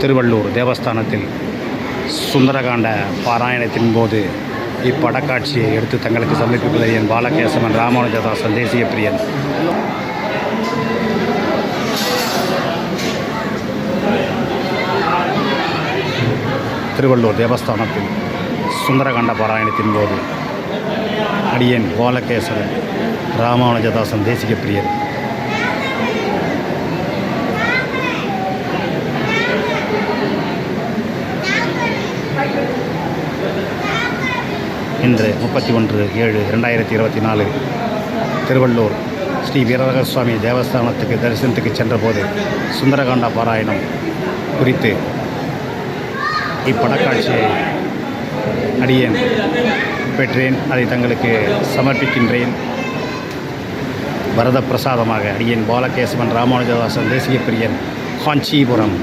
திருவள்ளூர் தேவஸ்தானத்தில் சுந்தரகாண்ட பாராயணத்தின் போது இப்படக்காட்சியை எடுத்து தங்களுக்கு சமர்ப்பிப்பதை என் பாலகேசவன் ராமானுஜதாசன் தேசிய பிரியன். திருவள்ளூர் தேவஸ்தானத்தில் சுந்தரகாண்ட பாராயணத்தின் போது அடியேன் கோலகேசரன் ராமானுஜதாசன் தேசிக பிரியர். இன்று முப்பத்தி ஒன்று ஏழு ரெண்டாயிரத்தி இருபத்தி நாலு திருவள்ளூர் ஸ்ரீ வீரரக சுவாமி தேவஸ்தானத்துக்கு தரிசனத்துக்கு சென்றபோது சுந்தரகாண்டா பாராயணம் குறித்து இப்படக்காட்சியை அடியேன். பெற்றேன் அதை தங்களுக்கு சமர்ப்பிக்கின்றேன். வரத பிரசாதமாக அடியேன் பாலகேசவன் ராமானுஜதாசன் தேசிய பிரியன் காஞ்சிபுரம்.